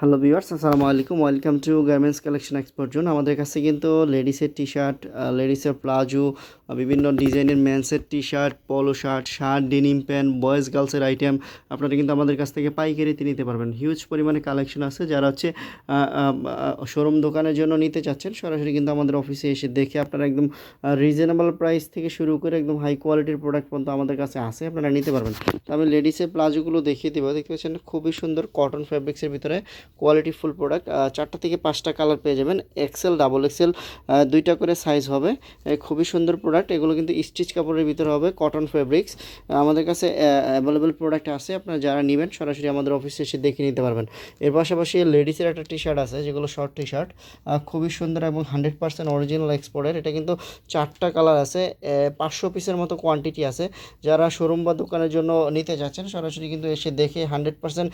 Hello viewers, আসসালামু আলাইকুম। Welcome to garments collection export zone আমাদের কাছে কিন্তু লেডিসের টি শার্ট লেডিসের প্লাজো বিভিন্ন ডিজাইনের মেন্সের T shirt polo shirt shirt denim pant boys গার্লসের item আপনারা কিন্তু আমাদের কাছ থেকে পাইকারিতে নিতে পারবেন। হিউজ পরিমাণে কালেকশন আছে যারা হচ্ছে শোরুম দোকানের জন্য নিতে চাচ্ছেন, সরাসরি কিন্তু আমাদের অফিসে এসে দেখে আপনারা একদম রিজনেবল প্রাইস থেকে শুরু করে একদম হাই কোয়ালিটির প্রোডাক্ট পর্যন্ত আমাদের কাছে আছে, আপনারা নিতে পারবেন। তো আমি লেডিসের প্লাজোগুলো দেখিয়ে দেবো। দেখতে পাচ্ছেন, খুবই সুন্দর কটন ফ্যাব্রিক্সের ভিতরে কোয়ালিটি ফুল প্রোডাক্ট চারটা থেকে পাঁচটা কালার পেয়ে যাবেন এক্সেল ডাবল এক্সেল দুইটা করে সাইজ হবে। খুবই সুন্দর প্রোডাক্ট এগুলো কিন্তু স্টিচ কাপড়ের ভিতরে হবে কটন ফেব্রিক্স আমাদের কাছে অ্যাভেলেবেল প্রোডাক্ট আছে, আপনারা যারা নেবেন, সরাসরি আমাদের অফিসে এসে দেখে নিতে পারবেন। এর পাশাপাশি লেডিসের একটা টি শার্ট আছে, যেগুলো শর্ট টি শার্ট খুবই সুন্দর এবং হান্ড্রেড পার্সেন্ট অরিজিনাল এক্সপোর্টের এটা কিন্তু চারটা কালার আছে পাঁচশো পিসের মতো কোয়ান্টিটি আছে। যারা শোরুম বা দোকানের জন্য নিতে যাচ্ছেন, সরাসরি কিন্তু এসে দেখে হান্ড্রেড পার্সেন্ট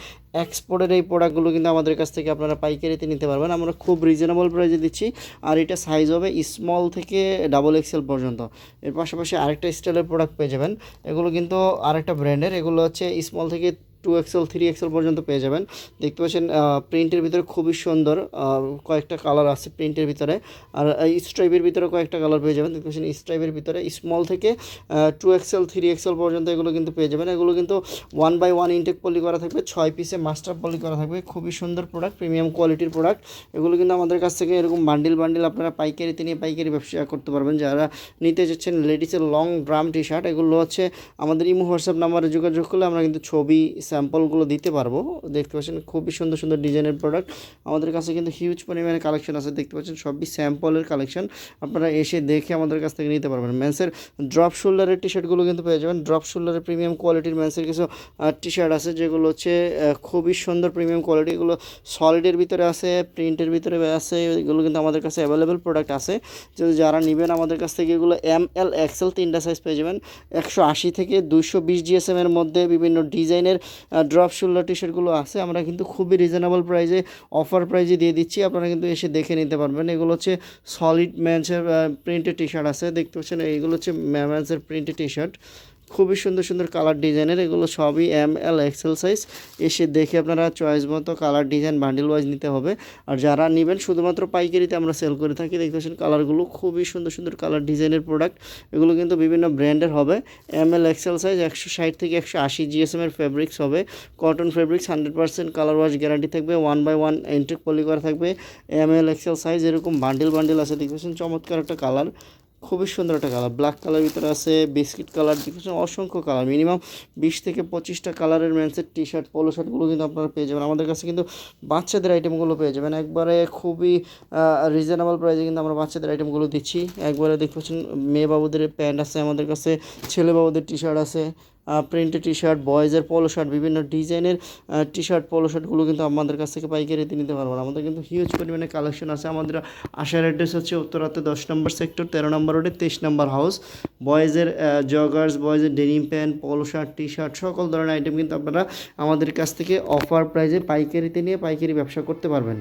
এক্সপোর্টের এই প্রোডাক্টগুলো কিন্তু আমাদের কাছ থেকে আপনারা পাইকারিতে নিতে পারবেন। আমরা খুব রিজনেবল প্রাইসে দিচ্ছি, আর এটা সাইজ হবে স্মল থেকে ডাবল এক্সেল পর্যন্ত। এর পাশাপাশি আরেকটা স্টাইলের প্রোডাক্ট পেয়ে যাবেন। এগুলো কিন্তু আরেকটা ব্র্যান্ডের এগুলো হচ্ছে স্মল থেকে টু এক্সেল থ্রি এক্সেল পর্যন্ত পেয়ে যাবেন। দেখতে পাচ্ছেন প্রিন্টের ভিতরে খুবই সুন্দর কয়েকটা কালার আছে প্রিন্টের ভিতরে। আর স্ট্রাইপের ভিতরে কয়েকটা কালার পেয়ে যাবেন। দেখতে পাচ্ছেন স্ট্রাইপের ভিতরে স্মল থেকে টু এক্সেল থ্রি এক্সেল পর্যন্ত এগুলো কিন্তু পেয়ে যাবেন। এগুলো কিন্তু one by one intact poly করা থাকবে, ছয় পিসে মাস্টার পলি করা থাকবে। খুবই সুন্দর প্রোডাক্ট প্রিমিয়াম কোয়ালিটির প্রোডাক্ট এগুলো কিন্তু আমাদের কাছ থেকে এরকম বান্ডিল বান্ডিল আপনারা পাইকারিতে নিয়ে পাইকারি ব্যবসা করতে পারবেন। যারা নিতে চাচ্ছেন লেডিসের লং ড্রাম টি শার্ট এগুলো হচ্ছে আমাদের ইমো হোয়াটসঅ্যাপ নাম্বারে যোগাযোগ করলে আমরা কিন্তু ছবি স্যাম্পলগুলো দিতে পারব। দেখতে পাচ্ছেন খুবই সুন্দর সুন্দর ডিজাইনের প্রোডাক্ট আমাদের কাছে কিন্তু হিউজ পরিমাণে কালেকশন আছে। দেখতে পাচ্ছেন সবই স্যাম্পলের কালেকশন আপনারা এসে দেখে আমাদের কাছ থেকে নিতে পারবেন। মেন্সের ড্রপ শোল্ডারের টি শার্টগুলো কিন্তু পেয়ে যাবেন। ড্রপ শোল্ডারের প্রিমিয়াম কোয়ালিটির মেন্সের কিছু টি শার্ট আছে, যেগুলো হচ্ছে খুবই সুন্দর প্রিমিয়াম কোয়ালিটি এগুলো সলিডের ভিতরে আছে প্রিন্টের ভিতরে আছে, এগুলো কিন্তু আমাদের কাছে অ্যাভেলেবেল প্রোডাক্ট আছে। যদি যারা নেবেন আমাদের কাছ থেকে এগুলো এম এল এক্সেল তিনটা সাইজ পেয়ে যাবেন। একশো আশি থেকে দুশো বিশ জিএসএম এর মধ্যে বিভিন্ন ডিজাইনের ড্রপ শোল্ডার টি শার্টগুলো আছে, আমরা কিন্তু খুবই রিজনেবল প্রাইজে অফার প্রাইজে দিয়ে দিচ্ছি, আপনারা কিন্তু এসে দেখে নিতে পারবেন। এগুলো হচ্ছে সলিড ম্যান্সের প্রিন্টেড টি শার্ট আছে, দেখতে পাচ্ছেন, এইগুলো হচ্ছে ম্যান্সের প্রিন্টেড টি শার্ট খুবই সুন্দর সুন্দর কালার ডিজাইনের এগুলো সবই এম এল এক্সেল সাইজ এসে দেখে আপনারা চয়েস মতো কালার ডিজাইন বান্ডিল ওয়াইজ নিতে হবে। আর যারা নেবেন, শুধুমাত্র পাইকারিতে আমরা সেল করে থাকি, দেখতে পাচ্ছেন কালারগুলো খুবই সুন্দর সুন্দর কালার ডিজাইনের প্রোডাক্ট এগুলো কিন্তু বিভিন্ন ব্র্যান্ডের হবে। এম এল এক্সেল সাইজ একশো ষাট থেকে একশো আশি জিএসএম এর ফেব্রিক্স হবে। Cotton fabrics hundred percent colour wash guarantee থাকবে। ওয়ান বাই ওয়ান এন্ট্রিক পলি করা থাকবে। এম এল এক্সেল সাইজ এরকম বান্ডিল বান্ডিল আছে, দেখতে পাচ্ছেন। চমৎকার একটা কালার খুবই সুন্দর একটা কালার। ব্ল্যাক কালার ভিতরে আছে বিস্কিট কালার দেখেছেন অসংখ্য কালার। মিনিমাম বিশ থেকে পঁচিশটা কালারের ম্যান্সের টি শার্ট পোলো শার্টগুলো কিন্তু আপনারা পেয়ে যাবেন। আমাদের কাছে কিন্তু বাচ্চাদের আইটেমগুলো পেয়ে যাবেন। একবারে খুবই রিজনেবল প্রাইসে কিন্তু আমরা বাচ্চাদের আইটেমগুলো দিচ্ছি। একবারে দেখতে পাচ্ছেন, মেয়ে বাবুদের প্যান্ট আছে আমাদের কাছে, ছেলে বাবুদের টি শার্ট আছে। প্রিন্টেড টি শার্ট বয়েজের পোলো শার্ট বিভিন্ন ডিজাইনের টি শার্ট পোলো শার্টগুলো কিন্তু আমাদের কাছ থেকে পাইকারিতে নিতে পারবেন। আমাদের কিন্তু হিউজ পরিমাণে কালেকশন আছে। আমাদের আসার অ্যাড্রেস হচ্ছে উত্তরাতে দশ নম্বর সেক্টর তেরো নম্বর রোডে তেইশ নম্বর হাউস বয়েজের joggers বয়েজের denim pant polo shirt T shirt সকল ধরনের আইটেম কিন্তু আপনারা আমাদের কাছ থেকে অফার প্রাইজে পাইকারিতে নিয়ে পাইকারি ব্যবসা করতে পারবেন।